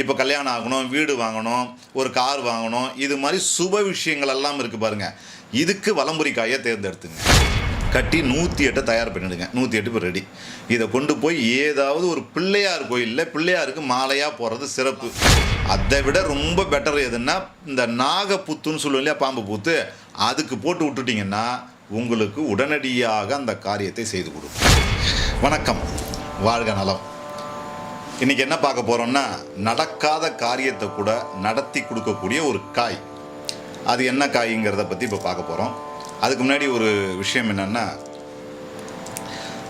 இப்போ கல்யாணம் ஆகணும் வீடு வாங்கணும் ஒரு கார் வாங்கணும் இது மாதிரி சுப விஷயங்கள் எல்லாம் இருக்குது பாருங்கள் இதுக்கு வலம்புரி காயை தேர்ந்தெடுத்துங்க. கட்டி நூற்றி எட்டை தயார் பண்ணிடுங்க. நூற்றி எட்டு இப்போ ரெடி இதை கொண்டு போய் ஏதாவது ஒரு பிள்ளையார் கோயிலில் பிள்ளையாருக்கு மாலையாக போகிறது சிறப்பு. அதை விட ரொம்ப பெட்டர் எதுன்னா இந்த நாகப்புத்துன்னு சொல்லுவோம் இல்லையா பாம்பு பூத்து அதுக்கு போட்டு விட்டுட்டிங்கன்னா உங்களுக்கு உடனடியாக அந்த காரியத்தை செய்து கொடுக்கும். வணக்கம். வாழ்க நலம். இன்னைக்கு என்ன பார்க்க போறோம்னா நடக்காத காரியத்தை கூட நடத்தி கொடுக்கக்கூடிய ஒரு காய். அது என்ன காய்ங்கிறத பற்றி இப்போ பார்க்க போகிறோம் அதுக்கு முன்னாடி ஒரு விஷயம் என்னென்னா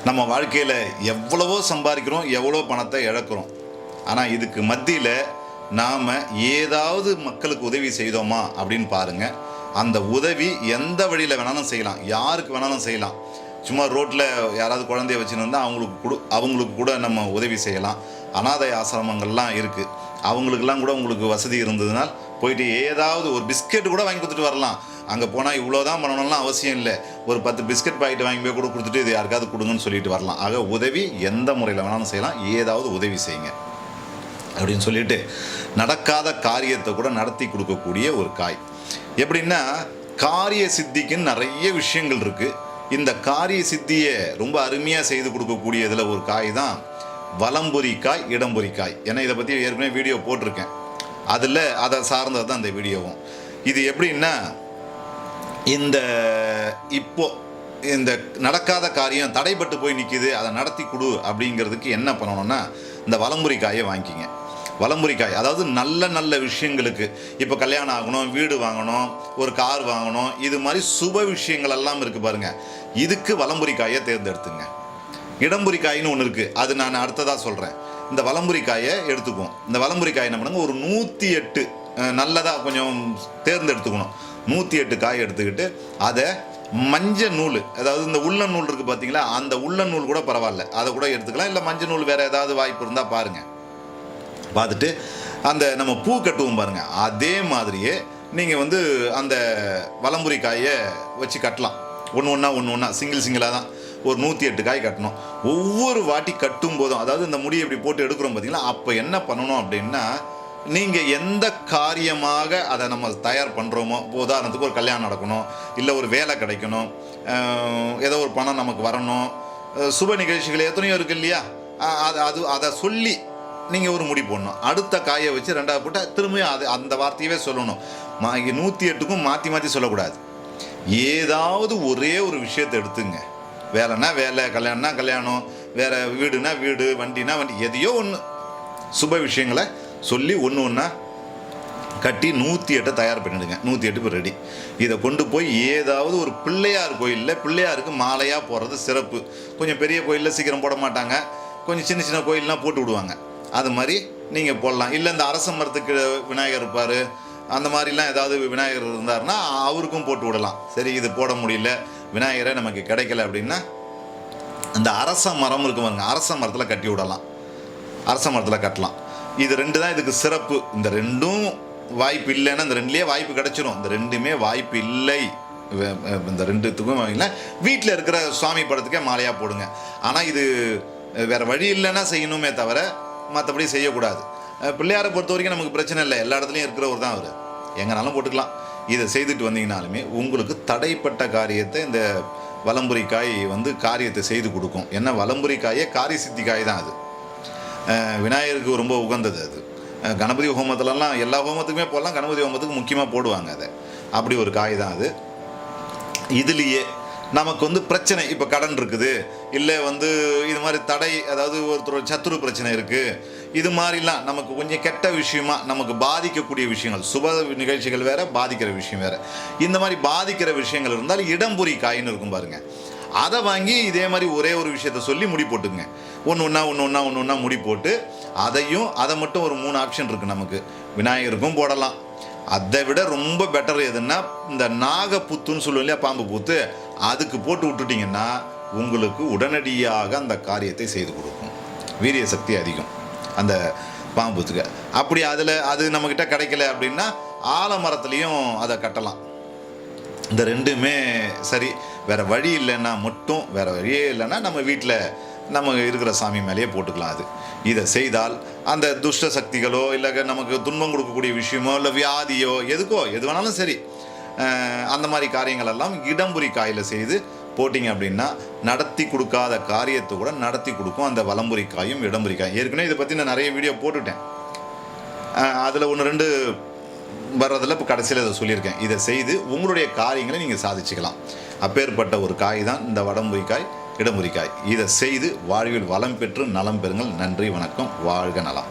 நம்ம வாழ்க்கையில் எவ்வளவோ சம்பாதிக்கிறோம் எவ்வளோ பணத்தை இழக்கிறோம். ஆனால் இதுக்கு மத்தியில் நாம் ஏதாவது மக்களுக்கு உதவி செய்தோமா அப்படின்னு பாருங்கள் அந்த உதவி எந்த வழியில் வேணாலும் செய்யலாம். யாருக்கு வேணாலும் செய்யலாம். சும்மா ரோட்டில் யாராவது குழந்தைய வச்சுன்னு அவங்களுக்கு கூட அவங்களுக்கு கூட நம்ம உதவி செய்யலாம். அனாதை ஆசிரமங்கள்லாம் இருக்குது அவங்களுக்கெல்லாம் கூட உங்களுக்கு வசதி இருந்ததுனால் போயிட்டு ஏதாவது ஒரு பிஸ்கெட் கூட வாங்கி கொடுத்துட்டு வரலாம். அங்கே போனால் இவ்வளோ தான் பண்ணணும்லாம் அவசியம் இல்லை. ஒரு பத்து பிஸ்கட் பாக்கெட் வாங்கி போய் கூட கொடுத்துட்டு இது யாருக்காவது கொடுங்கன்னு சொல்லிட்டு வரலாம். ஆக உதவி எந்த முறையில் வேணாலும் செய்யலாம். ஏதாவது உதவி செய்யுங்க. அப்படின்னு சொல்லிட்டு நடக்காத காரியத்தை கூட நடத்தி கொடுக்கக்கூடிய ஒரு காய். எப்படின்னா காரிய சித்திக்குன்னு நிறைய விஷயங்கள் இருக்குது இந்த காரிய சித்தியை ரொம்ப அருமையாக செய்து கொடுக்கக்கூடியதில் ஒரு காய் தான் வலம்புரிக்காய் இடம்புரிக்காய் காய் ஏன்னா இதை பற்றி ஏற்கனவே வீடியோ போட்டிருக்கேன். அதில் அதை சார்ந்தது தான் அந்த வீடியோவும். இது எப்படின்னா இந்த இப்போ இந்த நடக்காத காரியம் தடைப்பட்டு போய் நிற்கிது அதை நடத்தி கொடு அப்படிங்கிறதுக்கு என்ன பண்ணணும்னா இந்த வலம்புரி காயை வாங்கிக்கிங்க. வலம்புரி காய் அதாவது நல்ல நல்ல விஷயங்களுக்கு இப்போ கல்யாணம் ஆகணும் வீடு வாங்கணும் ஒரு கார் வாங்கணும் இது மாதிரி சுப விஷயங்கள் எல்லாம் இருக்குது பாருங்கள் இதுக்கு வலம்புரி காயை தேர்ந்தெடுத்துங்க. இடம்புரி காயின்னு ஒன்று இருக்குது அது நான் அடுத்ததாக சொல்கிறேன் இந்த வலம்புரி காயை எடுத்துக்குவோம். இந்த வலம்புரி காய் என்ன பண்ணுங்க? ஒரு நூற்றி எட்டு நல்லதாக கொஞ்சம் தேர்ந்தெடுத்துக்கணும். நூற்றி எட்டு காய் எடுத்துக்கிட்டு அதை மஞ்சள் நூல் அதாவது இந்த உள்ள நூல் இருக்குது பார்த்தீங்களா அந்த உள்ள நூல் கூட பரவாயில்ல. அதை கூட எடுத்துக்கலாம். இல்லை மஞ்சள் நூல் வேறு ஏதாவது வாய்ப்பு இருந்தால் பாருங்கள் பார்த்துட்டு அந்த நம்ம பூ கட்டுவோம் பாருங்கள் அதே மாதிரியே நீங்கள் வந்து அந்த வலம்புரி காயை வச்சு கட்டலாம். ஒன்று ஒன்றா ஒன்று ஒன்றா சிங்கிள் சிங்கிளாக தான். ஒரு நூற்றி எட்டு காய் கட்டணும். ஒவ்வொரு வாட்டி கட்டும் போதும் அதாவது இந்த முடியை இப்படி போட்டு எடுக்கிறோம் பார்த்தீங்களா அப்போ என்ன பண்ணணும் அப்படின்னா நீங்கள் எந்த காரியமாக அதை நம்ம தயார் பண்ணுறோமோ இப்போ உதாரணத்துக்கு ஒரு கல்யாணம் நடக்கணும் இல்லை ஒரு வேலை கிடைக்கணும் ஏதோ ஒரு பணம் நமக்கு வரணும் சுப நிகழ்ச்சிகள் எத்தனையோ இருக்கு இல்லையா? அது அது அதை சொல்லி நீங்கள் ஒரு முடி போடணும். அடுத்த காயை வச்சு ரெண்டாவது போட்டால் திரும்பியும் அது அந்த வார்த்தையவே சொல்லணும். மா நூற்றி எட்டுக்கும் மாற்றி மாற்றி சொல்லக்கூடாது. ஏதாவது ஒரே ஒரு விஷயத்தை எடுத்துங்க. வேலைன்னா வேலை கல்யாணம்னா கல்யாணம் வேற வீடுனா வீடு வண்டினா வண்டி எதையோ ஒன்று சுப விஷயங்களை சொல்லி ஒன்று ஒன்றா கட்டி நூற்றி எட்டை தயார் பண்ணிடுங்க. நூற்றி எட்டு ரெடி இதை கொண்டு போய் ஏதாவது ஒரு பிள்ளையார் கோயிலில் பிள்ளையாருக்கு மாலையாக போடுறது சிறப்பு. கொஞ்சம் பெரிய கோயிலில் சீக்கிரம் போட மாட்டாங்க. கொஞ்சம் சின்ன சின்ன கோயிலெலாம் போட்டு விடுவாங்க. அது மாதிரி நீங்கள் போடலாம். இல்லை இந்த அரச மரத்துக்கு விநாயகர் இருப்பார் அந்த மாதிரிலாம் ஏதாவது விநாயகர் இருந்தாருன்னா அவருக்கும் போட்டு விடலாம். சரி இது போட முடியல விநாயகரை நமக்கு கிடைக்கல அப்படின்னா இந்த அரச மரம் இருக்கும் பாருங்க அரச மரத்தில் கட்டி விடலாம். அரச மரத்தில் கட்டலாம். இது ரெண்டு தான் இதுக்கு சிறப்பு. இந்த ரெண்டும் வாய்ப்பு இல்லைன்னா இந்த ரெண்டுலேயே வாய்ப்பு கிடைச்சிரும். இந்த ரெண்டுமே வாய்ப்பு இல்லை. இந்த ரெண்டுத்துக்கும் வாங்கினா வீட்டில் இருக்கிற சுவாமி படத்துக்கே மாலையாக போடுங்க. ஆனால் இது வேறு வழி இல்லைன்னா செய்யணுமே தவிர மற்றபடி செய்யக்கூடாது. பிள்ளையாரை பொறுத்த வரைக்கும் நமக்கு பிரச்சனை இல்லை. எல்லா இடத்துலையும் இருக்கிறவர் தான் அவர். எங்கனாலும் போட்டுக்கலாம். இதை செய்துட்டு வந்தீங்கனாலுமே உங்களுக்கு தடைப்பட்ட காரியத்தை இந்த வலம்புரி காய் வந்து காரியத்தை செய்து கொடுக்கும். ஏன்னா வலம்புரி காயே காரிய சித்தி காய் தான் அது. விநாயகருக்கு ரொம்ப உகந்தது அது. கணபதி ஹோமத்துலலாம் எல்லா ஹோமத்துக்குமே போடலாம். கணபதி ஹோமத்துக்கு முக்கியமாக போடுவாங்க அதை. அப்படி ஒரு காய் தான் அது. இதுலேயே நமக்கு வந்து பிரச்சனை. இப்போ கடன் இருக்குது. இல்லை வந்து இது மாதிரி தடை அதாவது ஒருத்தர் சத்துரு பிரச்சனை இருக்குது இது மாதிரிலாம் நமக்கு கொஞ்சம் கெட்ட விஷயமா நமக்கு பாதிக்கக்கூடிய விஷயங்கள் சுப நிகழ்ச்சிகள் வேறு பாதிக்கிற விஷயம் வேறு. இந்த மாதிரி பாதிக்கிற விஷயங்கள் இருந்தால் இடம்புரி காயின்னு இருக்கும் பாருங்க. அதை வாங்கி இதே மாதிரி ஒரே ஒரு விஷயத்த சொல்லி முடி போட்டுங்க. ஒன்று ஒன்றா ஒன்று ஒன்றா ஒன்று ஒன்றா முடி போட்டு அதையும் அதை மட்டும் ஒரு மூணு ஆப்ஷன் இருக்குது நமக்கு. விநாயகருக்கும் போடலாம். அதை விட ரொம்ப பெட்டர் எதுன்னா இந்த நாகப்புத்துன்னு சொல்லுவோம் இல்லையா பாம்பு பூத்து அதுக்கு போட்டு விட்டுட்டிங்கன்னா உங்களுக்கு உடனடியாக அந்த காரியத்தை செய்து கொடுக்கும். வீரிய சக்தி அதிகம். அந்த பாம்புத்துக்கு அப்படி அதில் அது நம்மக்கிட்ட கிடைக்கல அப்படின்னா ஆலமரத்துலேயும் அதை கட்டலாம். இந்த ரெண்டுமே சரி. வேறு வழி இல்லைன்னா மட்டும் வேறு வழியே இல்லைன்னா நம்ம வீட்டில் நம்ம இருக்கிற சாமி மேலேயே போட்டுக்கலாம் அது. இதை செய்தால் அந்த துஷ்ட சக்திகளோ இல்லை நமக்கு துன்பம் கொடுக்கக்கூடிய விஷயமோ இல்லை வியாதியோ எதுக்கோ எது வேணாலும் சரி அந்த மாதிரி காரியங்கள் எல்லாம் இடம்புரி காயில் செய்து போட்டிங்க அப்படின்னா நடத்தி கொடுக்காத காரியத்தை கூட நடத்தி கொடுக்கும். அந்த வலம்புரி காயும் இடம்புரி காயும். ஏற்கனவே இதை பற்றி நான் நிறைய வீடியோ போட்டுட்டேன். அதில் ஒன்று ரெண்டு வர்றதில் இப்போ கடைசியில் இதை சொல்லியிருக்கேன். இதை செய்து உங்களுடைய காரியங்களை நீங்கள் சாதிச்சுக்கலாம். அப்பேற்பட்ட ஒரு காய் தான் இந்த வடம்புரிக்காய் இடமுறிக்காய் இதை செய்து வாழ்வில் வளம் பெற்று நலம் பெறுங்கள். நன்றி வணக்கம். வாழ்க நலம்.